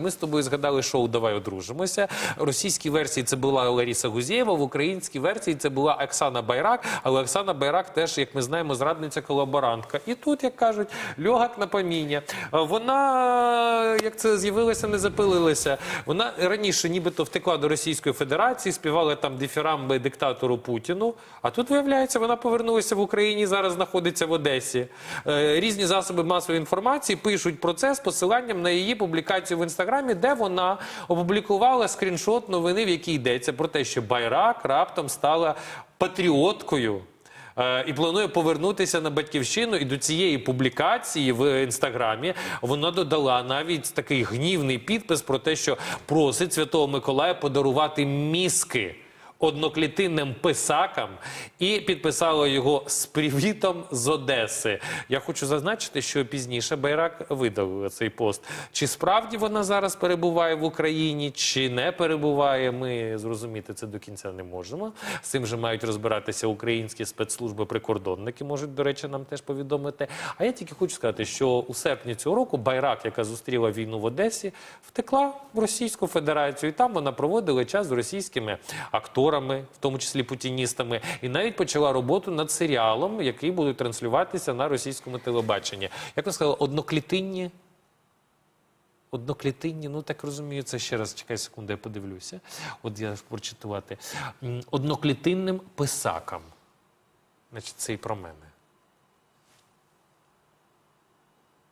Ми з тобою згадали шоу Давай одружимося. Російській версії це була Ларіса Гузєєва, в українській версії це була Оксана Байрак. Але Оксана Байрак теж, як ми знаємо, зрадниця колаборантка. І тут, як кажуть, льогак на поміння. Вона, як це з'явилася, не запилилася. Вона раніше нібито втекла до Російської Федерації, співала там дифірамби диктатору Путіну. А тут, виявляється, вона повернулася в Україні зараз знаходиться в Одесі. Е, Різні засоби масової інформації пишуть про це з посиланням на її публікацію в інстаграмі, де вона опублікувала скріншот новини, в якій йдеться про те, що Байрак раптом стала патріоткою. Е, І планує повернутися на батьківщину. І до цієї публікації в інстаграмі вона додала навіть такий гнівний підпис про те, що просить Святого Миколая подарувати мізки одноклітинним писакам і підписала його з привітом з Одеси. Я хочу зазначити, що пізніше Байрак видалила цей пост. Чи справді вона зараз перебуває в Україні, чи не перебуває? Ми зрозуміти це до кінця не можемо. З цим же мають розбиратися українські спецслужби, прикордонники можуть, до речі, нам теж повідомити. А я тільки хочу сказати, що у серпні цього року Байрак, яка зустріла війну в Одесі, втекла в Російську Федерацію. І там вона проводила час з російськими акторами, в тому числі путіністами, і навіть почала роботу над серіалом, який буде транслюватися на російському телебаченні. Як ви сказали, одноклітинні. Одноклітинні, ну так розумію, це ще раз чекай секунду, я подивлюся. От я прочитувати. Одноклітинним писакам. Значить, це і про мене.